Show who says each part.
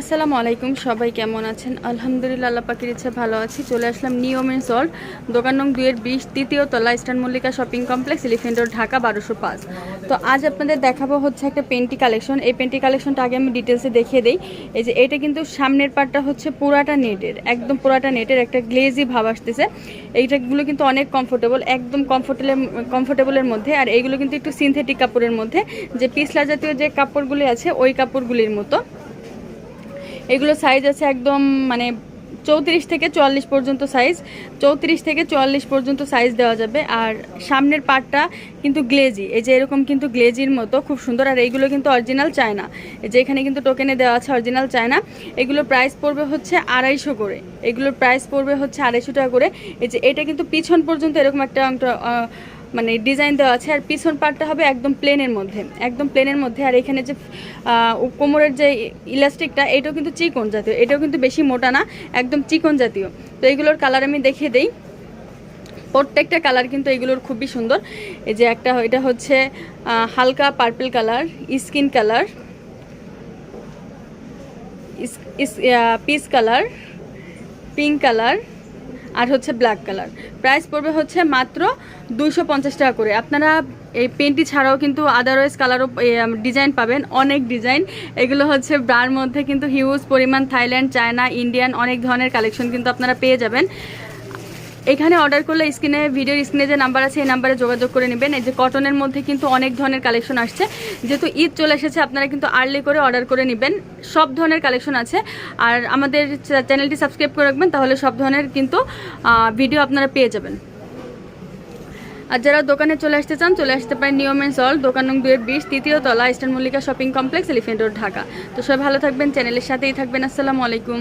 Speaker 1: আসসালামু আলাইকুম, সবাই কেমন আছেন? আলহামদুলিল্লাহ, আল্লাহ পাখির ইচ্ছে ভালো আছি। চলে আসলাম নিয়মের সল্ট, দোকান নং দুইয়ের বিশ, তৃতীয় তলা, Eastern Mallika Shopping Complex Elephant Road, Dhaka বারোশো পাঁচ। তো আজ আপনাদের দেখাবো হচ্ছে একটা পেন্টি কালেকশন। এই পেন্টি কালেকশনটা আগে আমি ডিটেলসে দেখিয়ে দিই। এই যে এটা কিন্তু সামনের পার্টটা হচ্ছে পুরাটা নেটের, একদম পুরাটা নেটের একটা গ্লেজি ভাব আসতেছে। এইটাগুলো কিন্তু অনেক কমফোর্টেবল একদম কমফোর্টেবল কমফোর্টেবলের মধ্যে। আর এইগুলো কিন্তু একটু সিনথেটিক কাপড়ের মধ্যে। যে পিসলা জাতীয় যে কাপড়গুলি আছে, ওই কাপড়গুলির মতো। এগুলো সাইজ আছে একদম মানে চৌত্রিশ থেকে চুয়াল্লিশ পর্যন্ত সাইজ চৌত্রিশ থেকে চুয়াল্লিশ পর্যন্ত সাইজ দেওয়া যাবে। আর সামনের পার্টটা কিন্তু গ্লেজি এই যে এরকম কিন্তু গ্লেজির মতো, খুব সুন্দর। আর এইগুলো কিন্তু অরিজিনাল চায়না। এই যে এখানে কিন্তু টোকেনে দেওয়া আছে অরিজিনাল চায়না। এগুলো প্রাইস পড়বে হচ্ছে আড়াইশো করে। এগুলোর প্রাইস পড়বে হচ্ছে আড়াইশো টাকা করে। এই যে এটা কিন্তু পিছন পর্যন্ত এরকম একটা মানে ডিজাইন দেওয়া আছে আর পিছন পার্টটা হবে একদম প্লেনের মধ্যে, একদম প্লেনের মধ্যে। আর এখানে যে কোমরের যে ইলাস্টিকটা এটাও কিন্তু চিকন জাতীয়, এটাও কিন্তু বেশি মোটা না, একদম চিকন জাতীয়। তো এইগুলোর কালার আমি দেখিয়ে দেই। প্রত্যেকটা কালার কিন্তু এগুলোর খুবই সুন্দর। এই যে একটা, এটা হচ্ছে হালকা purple colour skin colour peach colour pink colour আর হচ্ছে ব্ল্যাক কালার প্রাইস পড়বে হচ্ছে মাত্র দুইশো পঞ্চাশ টাকা করে। আপনারা এই পেনটি ছাড়াও কিন্তু আদারওয়াইজ কালারও ডিজাইন পাবেন। অনেক ডিজাইন এগুলো হচ্ছে ব্রার মধ্যে কিন্তু হিউজ পরিমাণ থাইল্যান্ড চায়না ইন্ডিয়ান অনেক ধরনের কালেকশন কিন্তু আপনারা পেয়ে যাবেন। এখানে অর্ডার করলে স্ক্রিনে ভিডিওর স্ক্রিনে যে নাম্বার আছে, এই নাম্বারে যোগাযোগ করে নেবেন। এই যে কটনের মধ্যে কিন্তু অনেক ধরনের কালেকশন আসছে। যেহেতু ঈদ চলে এসেছে, আপনারা কিন্তু আর্লি করে অর্ডার করে নেবেন। সব ধরনের কালেকশন আছে। আর আমাদের চ্যানেলটি সাবস্ক্রাইব করে রাখবেন, তাহলে সব ধরনের কিন্তু ভিডিও আপনারা পেয়ে যাবেন। আর যারা দোকানে চলে আসতে চান, চলে আসতে পারেন নিয়মের সল দোকান নং দুয়ের বিশ, তৃতীয় তলা Eastern Mallika Shopping Complex Elephant Road Dhaka. তো সবাই ভালো থাকবেন চ্যানেলের সাথেই থাকবেন। আসসালামু আলাইকুম।